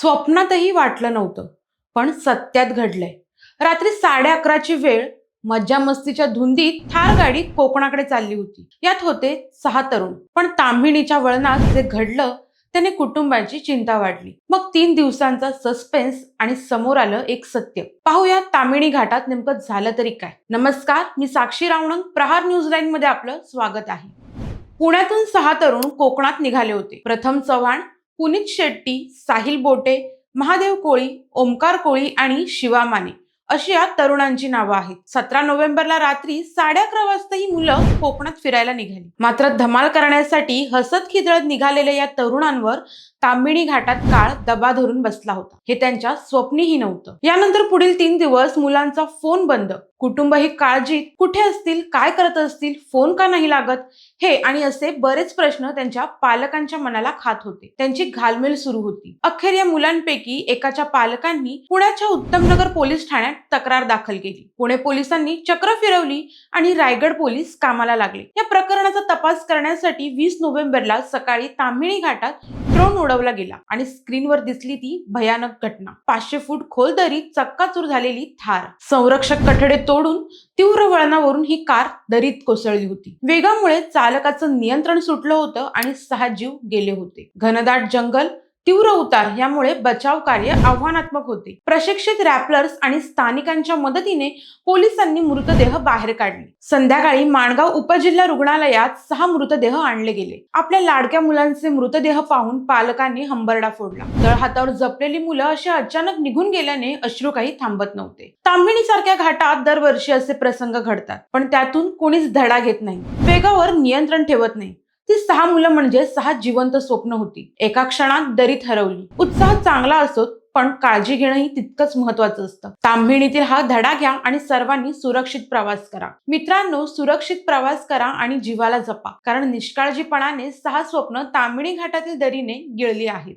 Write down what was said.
स्वप्नातही वाटलं नव्हतं पण सत्यात घडलंय. रात्री साडे अकराची वेळ मज्जा मस्तीच्या धुंदीत थार गाडी कोकणाकडे चालली होती. यात होते सहा तरुण पण तांबिणीच्या वळणात जे घडलं त्याने कुटुंबाची चिंता वाढली. मग तीन दिवसांचा सस्पेन्स आणि समोर आलं एक सत्य. पाहूया तामिणी घाटात नेमकं झालं तरी काय. नमस्कार मी साक्षी रावणंग प्रहार न्यूज लाईन मध्ये आपलं स्वागत आहे. पुण्यातून सहा तरुण कोकणात निघाले होते. प्रथम चव्हाण पुनीत शेट्टी साहिल बोटे महादेव कोळी ओमकार कोळी आणि शिवा माने अशी या तरुणांची नावं आहेत. सतरा नोव्हेंबरला रात्री साडे अकरा वाजता ही मुलं कोकणात फिरायला निघाली. मात्र धमाल करण्यासाठी हसत खिदळत निघालेल्या या तरुणांवर तांबिणी घाटात काळ दबा धरून बसला होता. हे त्यांच्या स्वप्नीही नव्हतं. यानंतर पुढील तीन दिवस मुलांचा फोन बंद. कुटुंब ही काळजीत कुठे असतील काय करत असतील फोन का नाही लागत? हे आणि असे बरेच प्रश्न त्यांच्या पालकांच्या मनाला खात होते. त्यांची घालमेल सुरू होती. अखेर या मुलांपैकी एकाच्या पालकांनी पुण्याच्या उत्तमनगर पोलीस ठाण्यात तक्रार दाखल केली. पुणे पोलिसांनी चक्र फिरवली आणि रायगड पोलीस कामाला लागले. या प्रकरणाचा तपास करण्यासाठी वीस नोव्हेंबरला सकाळी तांबिणी घाटात ड्रोन उडवला गेला आणि स्क्रीनवर दिसली ती भयानक घटना. पाचशे फूट खोल दरीत चक्काचूर झालेली थार. संरक्षक कठडे तोडून तीव्र वळणावरून ही कार दरीत कोसळली होती. वेगामुळे चालकाचं नियंत्रण सुटलं होतं आणि सहा जीव गेले होते. घनदाट जंगल तीव्र उतार यामुळे बचाव कार्य आव्हानात्मक होते. प्रशिक्षित रॅपलर्स आणि स्थानिकांच्या मदतीने पोलिसांनी मृतदेह बाहेर काढले. संध्याकाळी माणगाव उपजिल्हा रुग्णालयात सहा मृतदेह आणले गेले. आपल्या लाडक्या मुलांचे मृतदेह पाहून पालकांनी हंबरडा फोडला. तळ हातावर जपलेली मुलं अशी अचानक निघून गेल्याने अश्रू काही थांबत नव्हते. तांबिणी सारख्या घाटात दरवर्षी असे प्रसंग घडतात पण त्यातून कोणीच धडा घेत नाही. वेगावर नियंत्रण ठेवत नाही. ती सहा मुलं म्हणजे सहा जिवंत स्वप्न होती. एका क्षणात दरीत हरवली उत्साह चांगला असो पण काळजी घेणंही तितकंच महत्वाचं असतं. तांबिणीतील हा धडा घ्या आणि सर्वांनी सुरक्षित प्रवास करा. मित्रांनो सुरक्षित प्रवास करा आणि जीवाला जपा. कारण निष्काळजीपणाने सहा स्वप्न तांबिणी घाटातील दरीने गिळली आहेत.